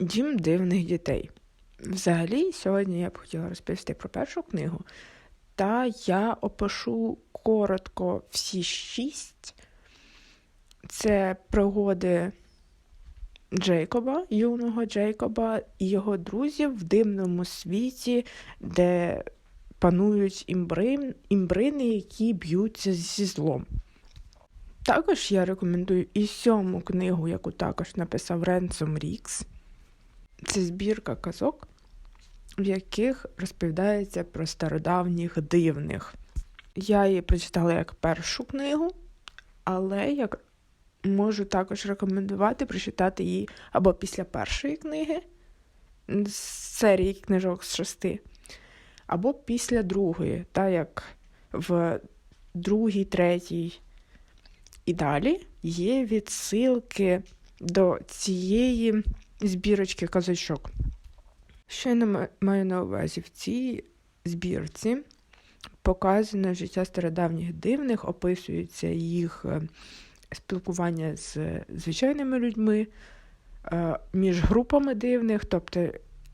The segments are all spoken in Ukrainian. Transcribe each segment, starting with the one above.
Дім дивних дітей. Взагалі, сьогодні я б хотіла розповісти про першу книгу, та я опишу коротко всі шість. Це пригоди Джейкоба, юного Джейкоба і його друзів в дивному світі, де панують імбрин, імбрини, які б'ються зі злом. Також я рекомендую і сьому книгу, яку також написав Ренсом Рікс. Це збірка казок, в яких розповідається про стародавніх дивних. Я її прочитала як першу книгу, але я можу також рекомендувати прочитати її або після першої книги з серії книжок з шести, або після другої, так як в другій, третій і далі є відсилки до цієї збірочки казачок. Що на- маю на увазі? В цій збірці показано життя стародавніх дивних, описується їх е, спілкування з звичайними людьми, е, між групами дивних, тобто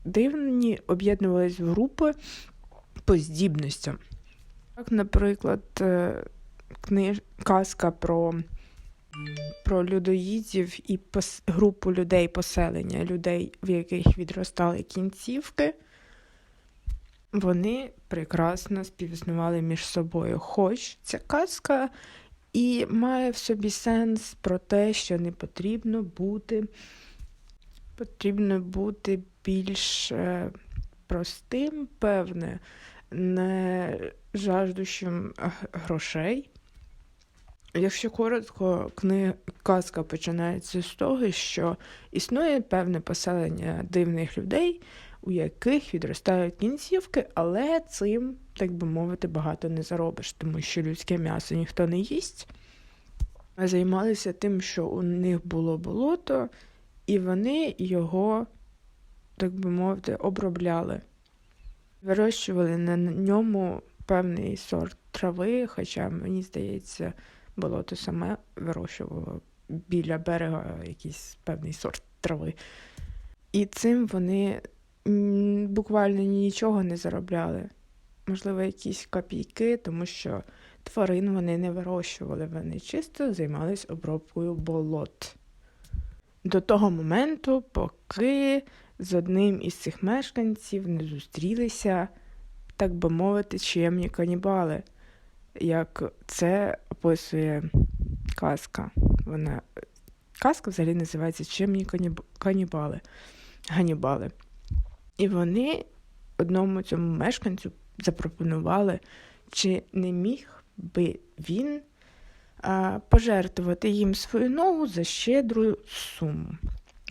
дивні об'єднувались в групи по здібностям. Наприклад, е, книж... казка про про людоїдів і групу людей поселення, людей, в яких відростали кінцівки, вони прекрасно співіснували між собою. Хоч ця казка і має в собі сенс про те, що не потрібно бути, потрібно бути більш е, простим, певне, не жаждущим грошей. Якщо коротко, книга казка починається з того, що існує певне поселення дивних людей, у яких відростають кінцівки, але цим, так би мовити, багато не заробиш, тому що людське м'ясо ніхто не їсть. Займалися тим, що у них було болото, і вони його, так би мовити, обробляли. Вирощували на ньому певний сорт трави, хоча, мені здається, болото саме вирощувало біля берега якийсь певний сорт трави. І цим вони буквально нічого не заробляли. Можливо, якісь копійки, тому що тварин вони не вирощували, вони чисто займалися обробкою болот. До того моменту, поки з одним із цих мешканців не зустрілися, так би мовити, чемні канібали, як це описує казка. Вона казка взагалі називається каніб... канібали. Ганібали. І вони одному цьому мешканцю запропонували, чи не міг би він а, пожертвувати їм свою ногу за щедру суму.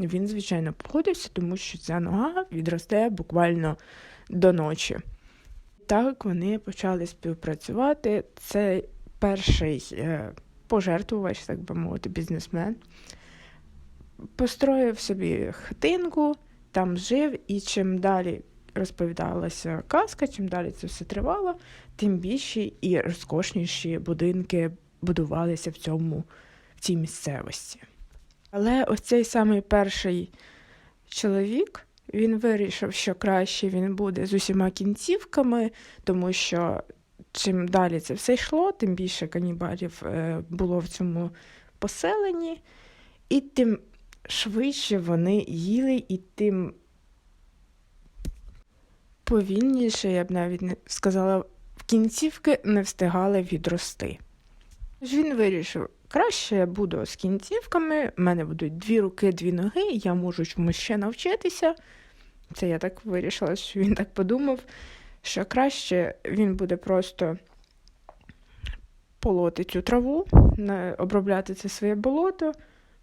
Він, звичайно, погодився, тому що ця нога відросте буквально до ночі. Так вони почали співпрацювати. Це перший е, пожертвувач, так би мовити, бізнесмен. Построїв собі хатинку, там жив, і чим далі розповідалася казка, чим далі це все тривало, тим більші і розкошніші будинки будувалися в цьому в цій місцевості. Але ось цей самий перший чоловік він вирішив, що краще він буде з усіма кінцівками, тому що чим далі це все йшло, тим більше канібалів е, було в цьому поселенні, і тим швидше вони їли, і тим повільніше, я б навіть не сказала, в кінцівки не встигали відрости. Тож він вирішив, краще я буду з кінцівками, в мене будуть дві руки, дві ноги, я можу чомусь ще навчитися. Це я так вирішила, що він так подумав, що краще він буде просто полоти цю траву, обробляти це своє болото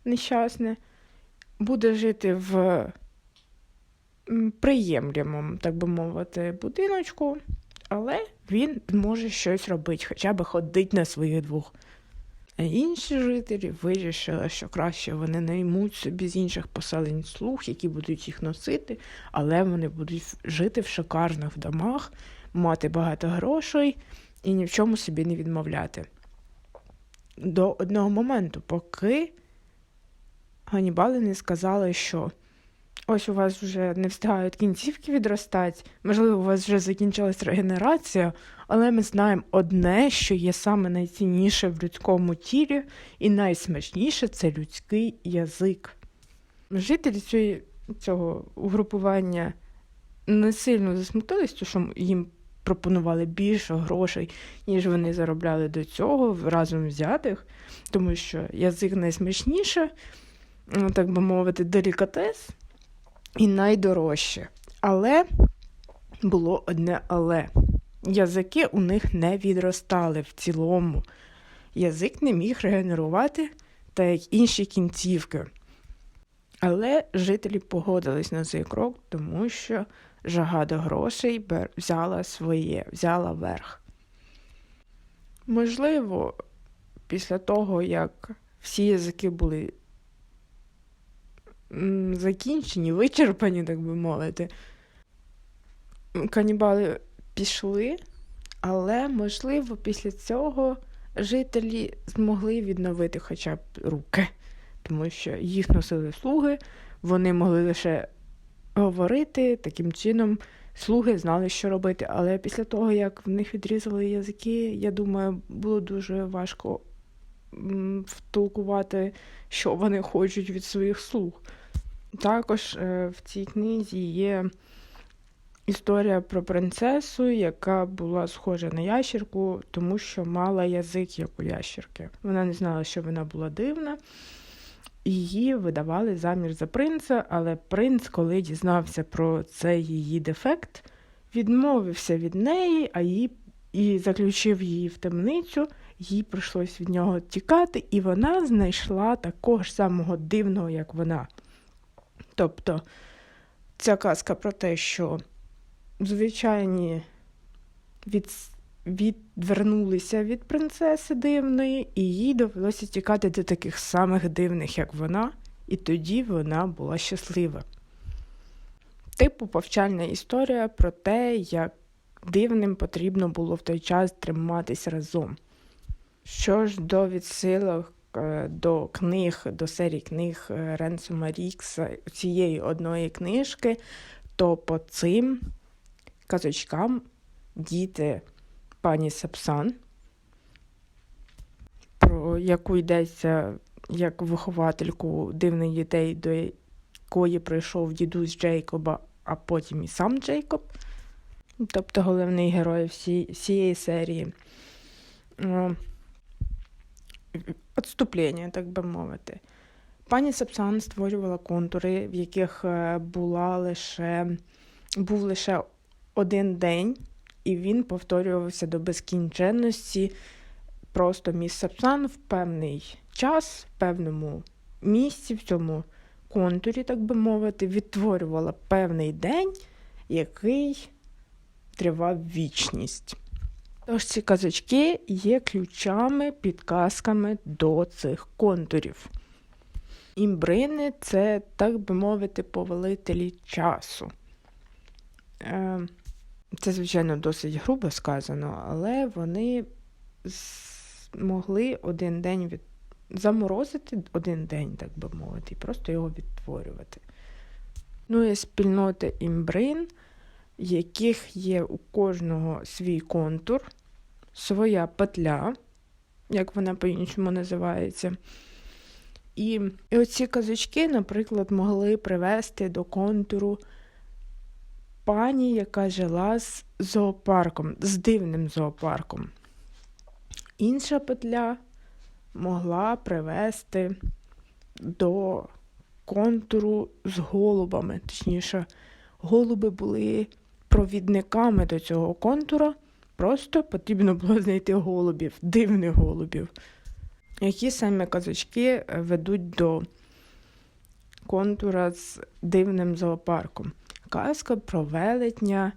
нещасне, буде жити в м, так би мовити, будиночку, але він може щось робити, хоча б ходить на своїх двох. Інші жителі вирішили, що краще вони наймуть собі з інших поселень слуг, які будуть їх носити, але вони будуть жити в шикарних домах, мати багато грошей і ні в чому собі не відмовляти. До одного моменту, поки Ганібали не сказали, що ось у вас вже не встигають кінцівки відростати, можливо, у вас вже закінчилась регенерація, але ми знаємо одне, що є саме найцінніше в людському тілі, і найсмачніше це людський язик. Жителі цього угрупування не сильно засмутились, що їм пропонували більше грошей, ніж вони заробляли до цього разом взятих, тому що язик найсмачніше, ну, так би мовити, делікатес і найдорожче. Але було одне але. Язики у них не відростали в цілому. Язик не міг регенерувати, так як інші кінцівки. Але жителі погодились на цей крок, тому що жага до грошей взяла своє, взяла верх. Можливо, після того, як всі язики були закінчені, вичерпані, так би мовити, канібали пішли, але, можливо, після цього жителі змогли відновити хоча б руки, тому що їх носили слуги, вони могли лише говорити, таким чином слуги знали, що робити. Але після того, як в них відрізали язики, я думаю, було дуже важко втолкувати, що вони хочуть від своїх слуг. Також е, в цій книзі є історія про принцесу, яка була схожа на ящірку, тому що мала язик, як у ящірки. Вона не знала, що вона була дивна. Її видавали заміж за принца, але принц, коли дізнався про цей її дефект, відмовився від неї, а її і заключив її в темницю. Їй прийшлось від нього тікати, і вона знайшла такого ж самого дивного, як вона. Тобто ця казка про те, що звичайні від, відвернулися від принцеси дивної, і їй довелося тікати до таких самих дивних, як вона, і тоді вона була щаслива. Типу повчальна історія про те, як дивним потрібно було в той час триматись разом. Що ж до відсилок до книг, до серії книг е, Ренсома Рікса, цієї одної книжки, то по цим казочкам діти пані Сапсан, про яку йдеться як виховательку дивних дітей, до якої прийшов дідусь Джейкоба, а потім і сам Джейкоб, тобто головний герой всі, всієї серії. Отступлення, так би мовити. Пані Сапсан створювала контури, в яких е, була лише, був лише один день, і він повторювався до безкінченності. Просто міс Сапсан в певний час, в певному місці, в цьому контурі, так би мовити, відтворювала певний день, який тривав вічність. Тож ці казочки є ключами, підказками до цих контурів. Імбрини це, так би мовити, повелителі часу. Е, Це, звичайно, досить грубо сказано, але вони змогли один день від... заморозити один день, так би мовити, і просто його відтворювати. Ну і спільноти імбрин, яких є у кожного свій контур, своя петля, як вона по-іншому називається. І, оці казочки, наприклад, могли привести до контуру пані, яка жила з зоопарком, з дивним зоопарком. Інша петля могла привести до контуру з голубами. Точніше, голуби були провідниками до цього контура. Просто потрібно було знайти голубів, дивних голубів. Які саме казочки ведуть до контура з дивним зоопарком? Казка про велетня,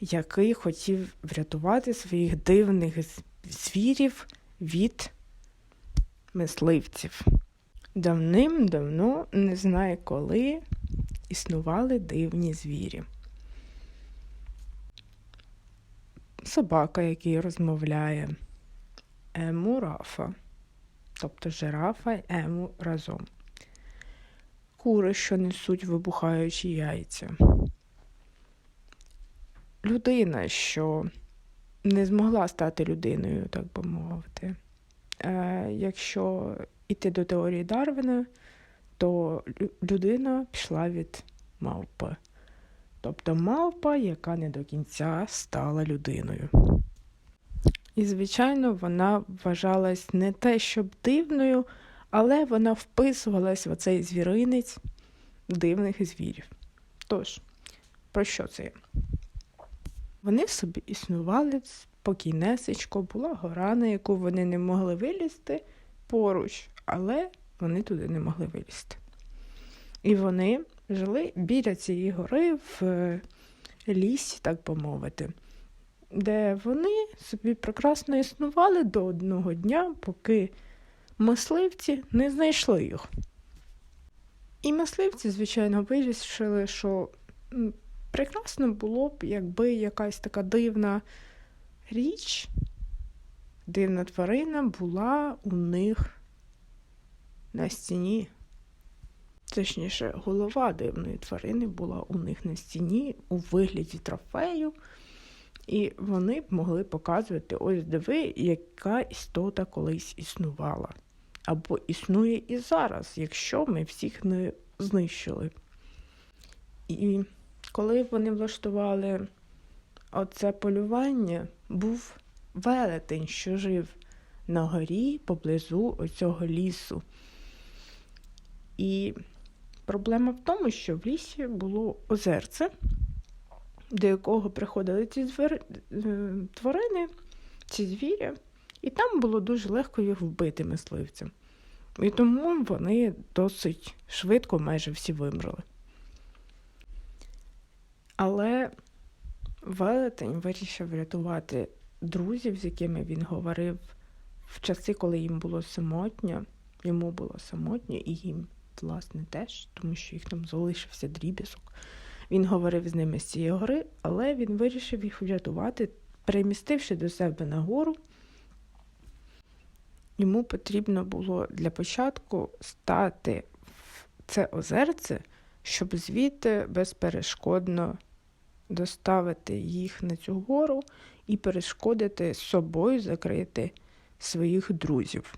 який хотів врятувати своїх дивних звірів від мисливців. Давним-давно, не знаю коли, існували дивні звірі. Собака, який розмовляє, ему рафа, тобто жирафа й ему разом. Кури, що несуть вибухаючі яйця. Людина, що не змогла стати людиною, так би мовити. Е, якщо йти до теорії Дарвіна, то людина пішла від мавпи. Тобто мавпа, яка не до кінця стала людиною. І, звичайно, вона вважалась не те, щоб дивною, але вона вписувалась в оцей звіринець дивних звірів. Тож, про що це? Вони собі існували спокійнесечко, була гора, на яку вони не могли вилізти поруч, але вони туди не могли вилізти. І вони жили біля цієї гори в е, лісі, так би мовити, де вони собі прекрасно існували до одного дня, поки мисливці не знайшли їх. І мисливці, звичайно, вирішили, що прекрасно було б, якби якась така дивна річ, дивна тварина була у них на стіні. Точніше, голова дивної тварини була у них на стіні у вигляді трофею, і вони б могли показувати: ось диви, яка істота колись існувала. Або існує і зараз, якщо ми всіх не знищили. І коли вони влаштували оце полювання, був велетень, що жив на горі поблизу оцього лісу. І проблема в тому, що в лісі було озерце, до якого приходили ці звери... е, тварини, ці звірі, і там було дуже легко їх вбити мисливцям. І тому вони досить швидко майже всі вимерли. Але велетень вирішив врятувати друзів, з якими він говорив в часи, коли їм було самотньо. Йому було самотньо, і їм, власне, теж, тому що їх там залишився дріб'язок. Він говорив з ними з цієї гори, але він вирішив їх врятувати, перемістивши до себе на гору. Йому потрібно було для початку стати в це озерце, щоб звідти безперешкодно доставити їх на цю гору і перешкодити собою закрити своїх друзів.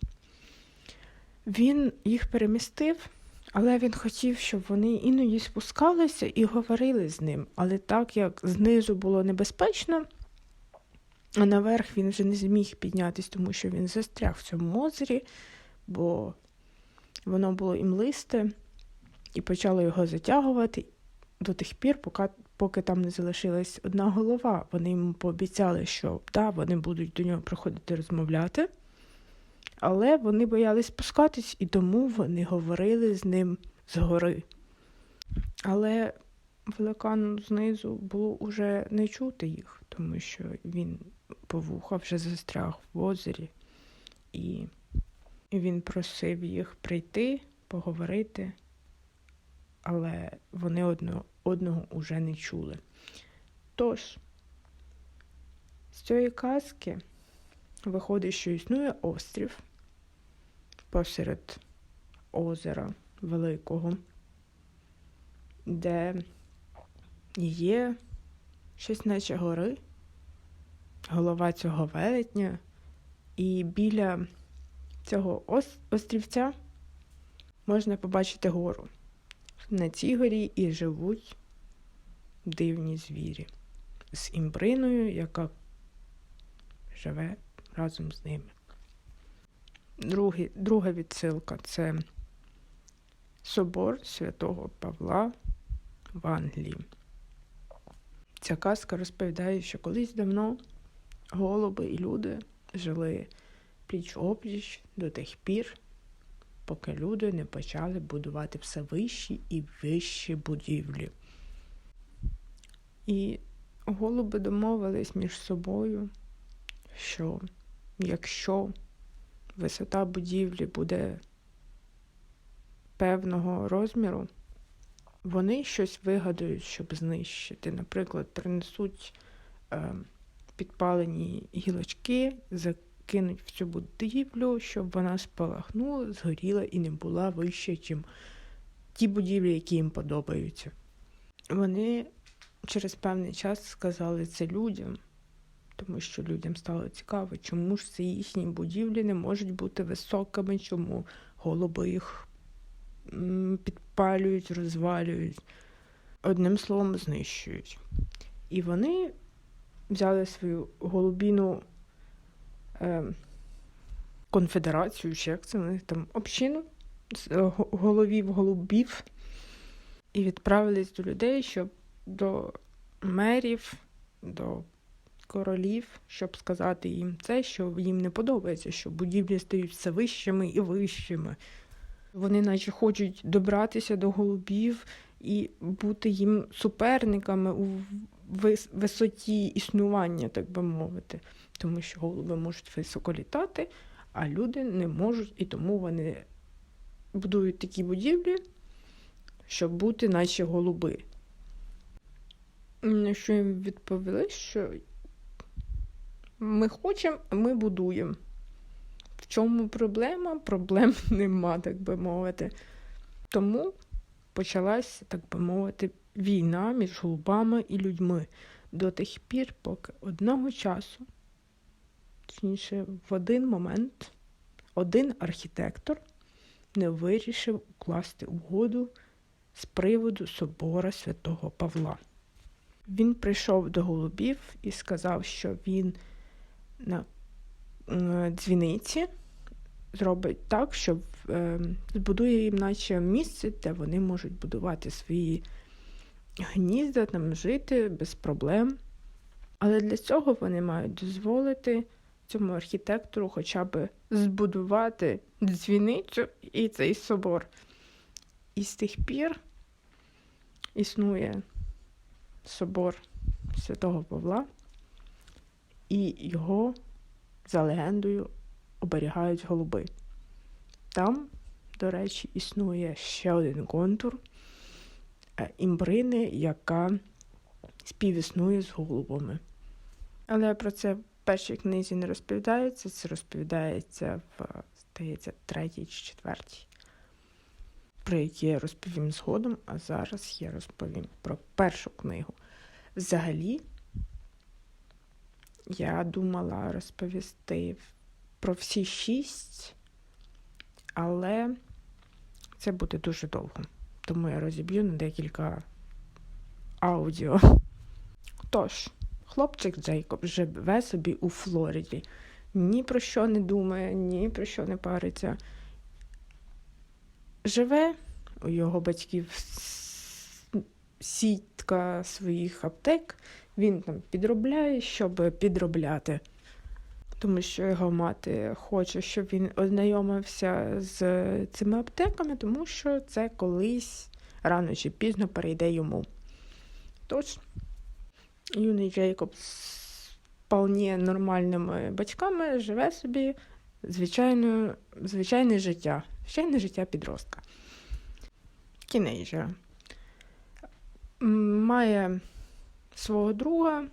Він їх перемістив, але він хотів, щоб вони іноді спускалися і говорили з ним. Але так як знизу було небезпечно, а наверх він вже не зміг піднятися, тому що він застряг в цьому озері, бо воно було імлисте, і почало його затягувати до тих пір, поки, поки там не залишилась одна голова. Вони йому пообіцяли, що да, вони будуть до нього приходити розмовляти, але вони боялись спускатись, і тому вони говорили з ним згори. Але великану знизу було уже не чути їх, тому що він по вуха вже застряг в озері, і він просив їх прийти, поговорити, але вони одно, одного уже не чули. Тож, з цієї казки виходить, що існує острів посеред озера Великого, де є щось наче гори, голова цього велетня, і біля цього ос- острівця можна побачити гору. На цій горі і живуть дивні звірі з імбриною, яка живе разом з ними. Другий, друга відсилка це собор святого Павла в Англії. Ця казка розповідає, що колись давно голуби і люди жили пліч опліч до тих пір, поки люди не почали будувати все вищі і вищі будівлі. І Голуби домовились між собою, що якщо висота будівлі буде певного розміру, вони щось вигадають, щоб знищити. Наприклад, принесуть е, підпалені гілочки, закинуть в цю будівлю, щоб вона спалахнула, згоріла і не була вище, ніж ті будівлі, які їм подобаються. Вони через певний час сказали це людям, тому що людям стало цікаво, чому ж ці їхні будівлі не можуть бути високими, чому голуби їх підпалюють, розвалюють, одним словом, знищують. І вони взяли свою голубіну е, конфедерацію, чи як це вони там общину е, головів голубів і відправились до людей, щоб до мерів, до королів, щоб сказати їм це, що їм не подобається, що будівлі стають все вищими і вищими. Вони наче хочуть добратися до голубів і бути їм суперниками у висоті існування, так би мовити. Тому що голуби можуть високо літати, а люди не можуть, і тому вони будують такі будівлі, щоб бути наче голуби. Що їм відповіли, що ми хочемо, ми будуємо. В чому проблема? Проблем нема, так би мовити. Тому почалась, так би мовити, війна між голубами і людьми до тих пір, поки одного часу, точніше, в один момент, один архітектор не вирішив укласти угоду з приводу собора святого Павла. Він прийшов до голубів і сказав, що він на дзвіниці зробить так, що е, збудує їм наче місце, де вони можуть будувати свої гнізда, там жити без проблем. Але для цього вони мають дозволити цьому архітектору хоча б збудувати дзвіницю і цей собор. І з тих пір існує собор святого Павла, і його, за легендою, оберігають голуби. Там, до речі, існує ще один контур е, імбрини, яка співіснує з голубами. Але про це в першій книзі не розповідається, це розповідається в, здається, третій чи четвертій, про які я розповім згодом, а зараз я розповім про першу книгу. Взагалі, я думала розповісти про всі шість, але це буде дуже довго, тому я розіб'ю на декілька аудіо. Тож, хлопчик Джейкоб живе собі у Флориді. Ні про що не думає, ні про що не париться. Живе у його батьків сітка своїх аптек. Він там підробляє, щоб підробляти. Тому що його мати хоче, щоб він ознайомився з цими аптеками, тому що це колись рано чи пізно перейде йому. Тож, юний Джейкоб з вполне нормальними батьками живе собі звичайною, звичайне життя, звичайне життя підростка. Тінейджера. Має свого друга,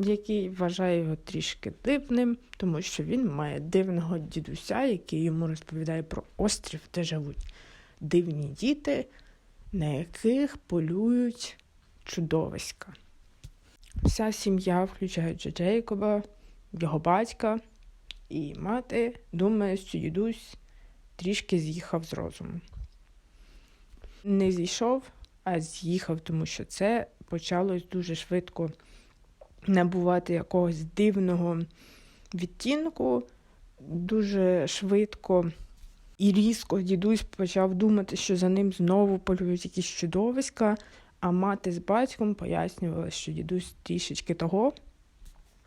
який вважає його трішки дивним, тому що він має дивного дідуся, який йому розповідає про острів, де живуть дивні діти, на яких полюють чудовиська. Вся сім'я, включаючи Джейкоба, його батька і мати, думає, що дідусь трішки з'їхав з розуму. Не зійшов, а з'їхав, тому що це почалось дуже швидко набувати якогось дивного відтінку, дуже швидко і різко дідусь почав думати, що за ним знову полюють якісь чудовиська, а мати з батьком пояснювала, що дідусь трішечки того,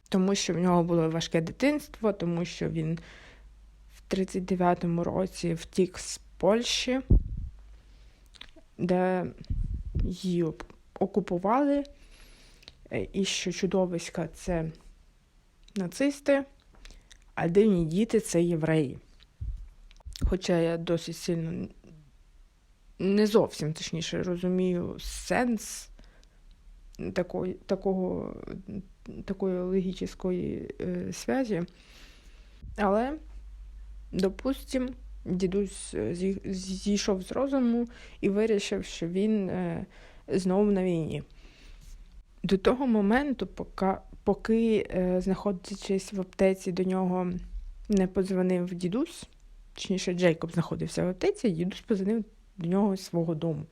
тому що в нього було важке дитинство, тому що він в 39-му році втік з Польщі, де її окупували. е, і що чудовиська це нацисти, а дивні діти це євреї. Хоча я досить сильно не зовсім точніше розумію сенс такої, такого, такої логічної е, зв'язі. Але, допустим, дідусь е, зійшов з розуму і вирішив, що він е, знову на війні. До того моменту, поки, поки е, знаходячись в аптеці, до нього не подзвонив дідусь, точніше, Джейкоб знаходився в аптеці, дідусь позвонив до нього з свого дому.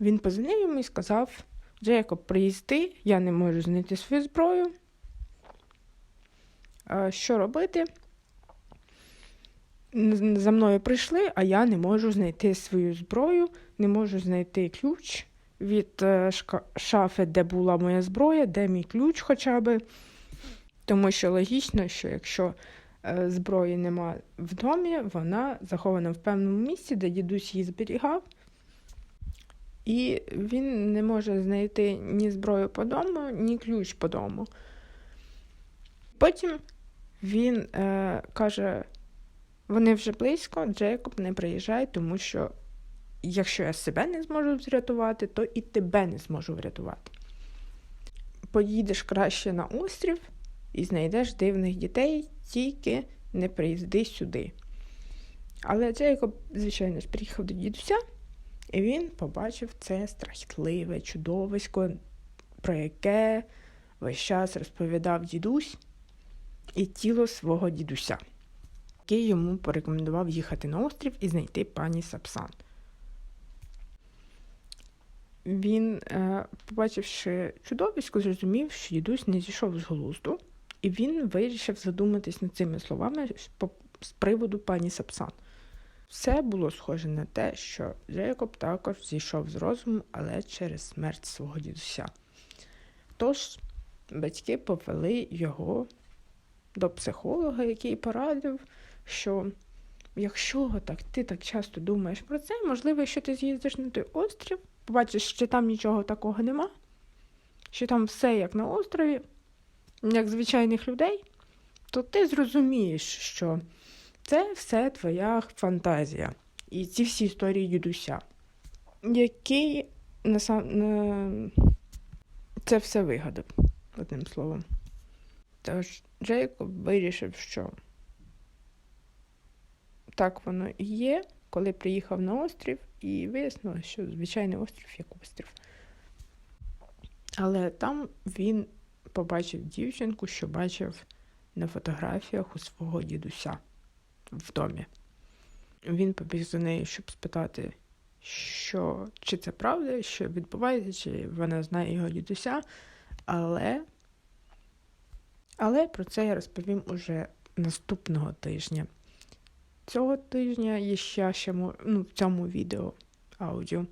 Він позвонив йому і сказав: Джейкоб, приїзди, я не можу знайти свою зброю. Що робити? За мною прийшли, а я не можу знайти свою зброю, не можу знайти ключ від е, шафи, де була моя зброя, де мій ключ хоча би. Тому що логічно, що якщо е, зброї нема в домі, вона захована в певному місці, де дідусь її зберігав. І він не може знайти ні зброю по дому, ні ключ по дому. Потім він е, каже: вони вже близько, Джейкоб не приїжджай, тому що якщо я себе не зможу врятувати, то і тебе не зможу врятувати. Поїдеш краще на острів і знайдеш дивних дітей, тільки не приїзди сюди. Але Джейкоб, звичайно ж, приїхав до дідуся, і він побачив це страхітливе чудовисько, про яке весь час розповідав дідусь і тіло свого дідуся, який йому порекомендував їхати на острів і знайти пані Сапсан. Він, е, побачивши чудовисько, зрозумів, що дідусь не зійшов з глузду, і він вирішив задуматись над цими словами з приводу пані Сапсан. Все було схоже на те, що Джейкоб також зійшов з розуму, але через смерть свого дідуся. Тож батьки повели його до психолога, який порадив, що якщо так ти так часто думаєш про це, можливо, що ти з'їздиш на той острів, побачиш, що там нічого такого нема, що там все як на острові, як звичайних людей, то ти зрозумієш, що це все твоя фантазія. І ці всі історії дідуся, який на... це все вигадав, одним словом. Тож Джейкоб вирішив, що так воно і є, коли приїхав на острів, і вияснилося, що звичайний острів як острів. Але там він побачив дівчинку, що бачив на фотографіях у свого дідуся в домі. Він побіг за нею, щоб спитати, що чи це правда, що відбувається, чи вона знає його дідуся. Але, але про це я розповім уже наступного тижня. Цього тижня є ще, ще ну, в цьому відео аудіо.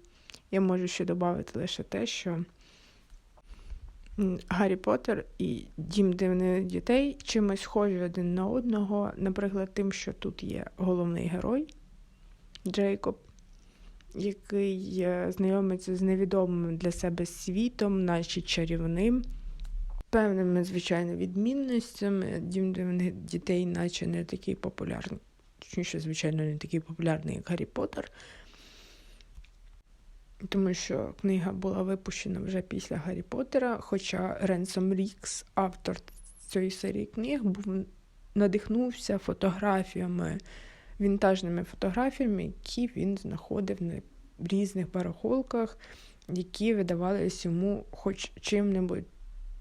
Я можу ще додати лише те, що Гаррі Поттер і Дім дивних дітей чимось схожі один на одного, наприклад, тим, що тут є головний герой Джейкоб, який е, знайомиться з невідомим для себе світом, наче чарівним, певними, звичайно, відмінностями. Дім дивних дітей, наче не такий популярний, точніше, звичайно, не такий популярний, як Гаррі Поттер. Тому що книга була випущена вже після Гаррі Поттера, хоча Ренсом Рікс, автор цієї серії книг, був надихнувся фотографіями, вінтажними фотографіями, які він знаходив на різних барахолках, які видавались йому хоч чим-небудь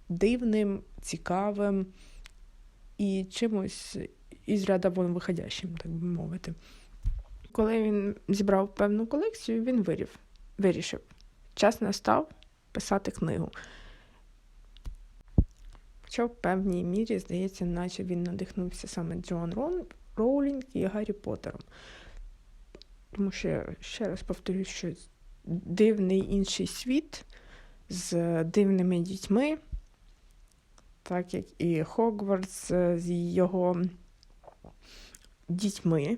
дивним, цікавим і чимось із ряда вон виходящим, так би мовити. Коли він зібрав певну колекцію, він вирів, вирішив, час настав писати книгу. Хоча в певній мірі, здається, наче він надихнувся саме Джон Рон, Роулінг і Гаррі Поттером. Тому що, ще раз повторюю, що дивний інший світ з дивними дітьми, так як і Хогвартс з його дітьми,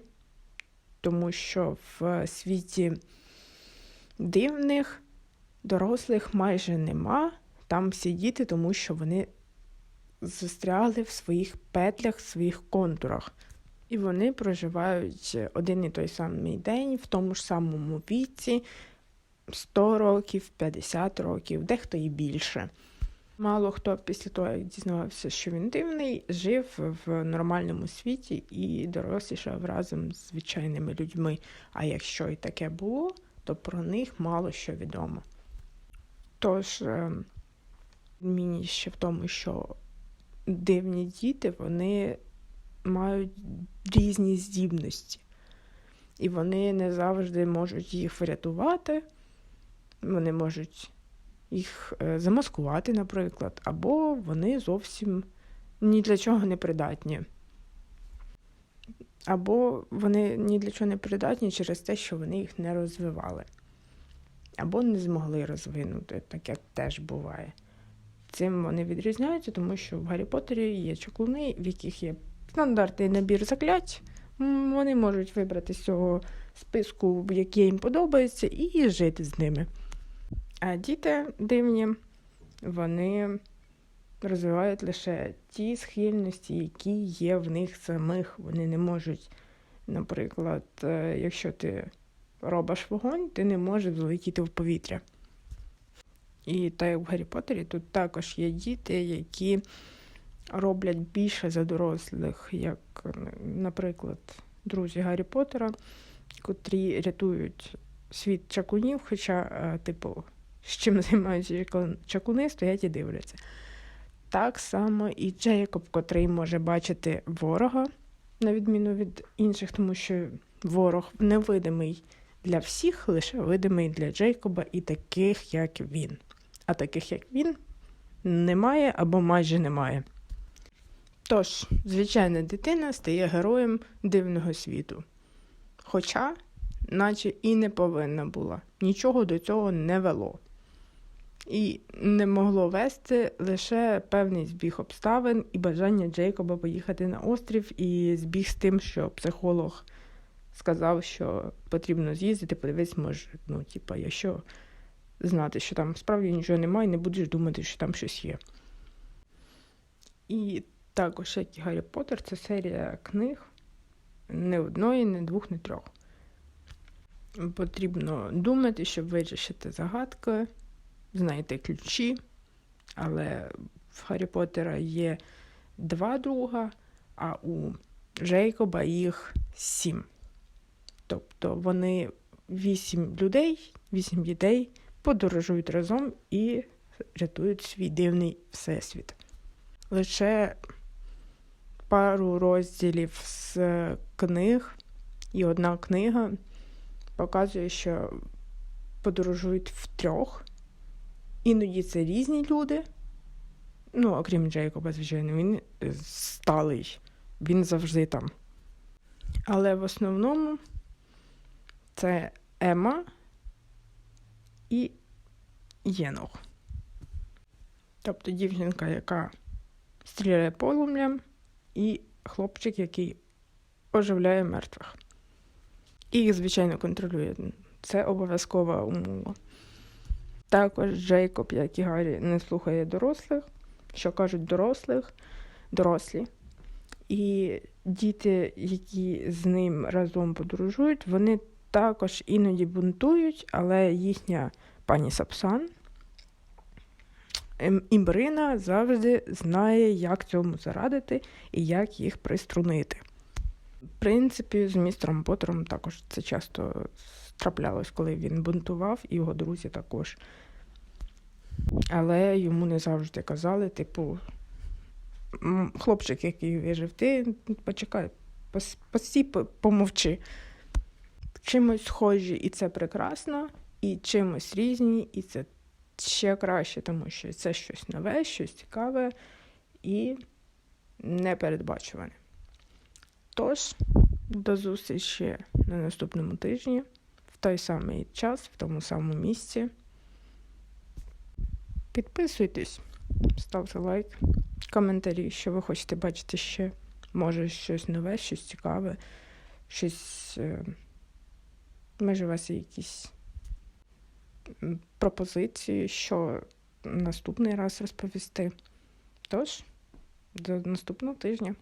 тому що в світі дивних дорослих майже нема, там всі діти, тому що вони застрягли в своїх петлях, в своїх контурах. І вони проживають один і той самий день в тому ж самому віці 100 років, 50 років, дехто і більше. Мало хто після того, як дізнавався, що він дивний, жив в нормальному світі і дорослішав разом з звичайними людьми. А якщо і таке було, то про них мало що відомо. Тож, е, міні ще в тому, що дивні діти вони мають різні здібності, і вони не завжди можуть їх врятувати, вони можуть їх е, замаскувати, наприклад, або вони зовсім ні для чого не придатні. Або вони ні для чого не придатні через те, що вони їх не розвивали, або не змогли розвинути, так як теж буває. Цим вони відрізняються, тому що в Гаррі Поттері є чаклуни, в яких є стандартний набір заклять. Вони можуть вибрати з цього списку, який їм подобається, і жити з ними. А діти дивні, вони розвивають лише ті схильності, які є в них самих. Вони не можуть, наприклад, е, якщо ти робиш вогонь, ти не можеш злетіти в повітря. І так як в Гаррі Поттері, тут також є діти, які роблять більше за дорослих, як, наприклад, друзі Гаррі Поттера, котрі рятують світ чаклунів, хоча, е, типу, з чим займаються чаклуни, стоять і дивляться. Так само і Джейкоб, котрий може бачити ворога, на відміну від інших, тому що ворог невидимий для всіх, лише видимий для Джейкоба і таких, як він. А таких, як він, немає або майже немає. Тож, звичайна дитина стає героєм дивного світу. Хоча, наче і не повинна була, нічого до цього не вело. І не могло вести лише певний збіг обставин і бажання Джейкоба поїхати на острів, і збіг з тим, що психолог сказав, що потрібно з'їздити, подивись, може, ну, типа, якщо знати, що там справді нічого немає, не будеш думати, що там щось є. І також, як і Гаррі Поттер, це серія книг не одної, не двох, не трьох. Потрібно думати, щоб вирішити загадки, знайти ключі, але в Гаррі Поттера є два друга, а у Джейкоба їх сім. Тобто вони вісім людей, вісім дітей подорожують разом і рятують свій дивний всесвіт. Лише пару розділів з книг, і одна книга показує, що подорожують втрьох. Іноді це різні люди. Ну, окрім Джейкоба, звичайно, він е, сталий, він завжди там. Але в основному це Ема і Єнох. Тобто дівчинка, яка стріляє полум'ям, і хлопчик, який оживляє мертвих. І звичайно, контролює. Це обов'язкова умова. Також Джейкоб, як і Гаррі, не слухає дорослих, що кажуть дорослих, дорослі. І діти, які з ним разом подорожують, вони також іноді бунтують, але їхня пані Сапсан, ем, Імбрина завжди знає, як цьому зарадити і як їх приструнити. Принципі, з містером Поттером також це часто траплялось, коли він бунтував, і його друзі також. Але йому не завжди казали, типу, хлопчик, який вижив, ти почекай, пос- постій, помовчи. Чимось схожі, і це прекрасно, і чимось різні, і це ще краще, тому що це щось нове, щось цікаве і непередбачуване. Тож, до зустрічі на наступному тижні, в той самий час, в тому самому місці. Підписуйтесь, ставте лайк, коментарі, що ви хочете бачити ще. Може, щось нове, щось цікаве, щось. е, Може, у вас є якісь пропозиції, що наступний раз розповісти. Тож, до наступного тижня.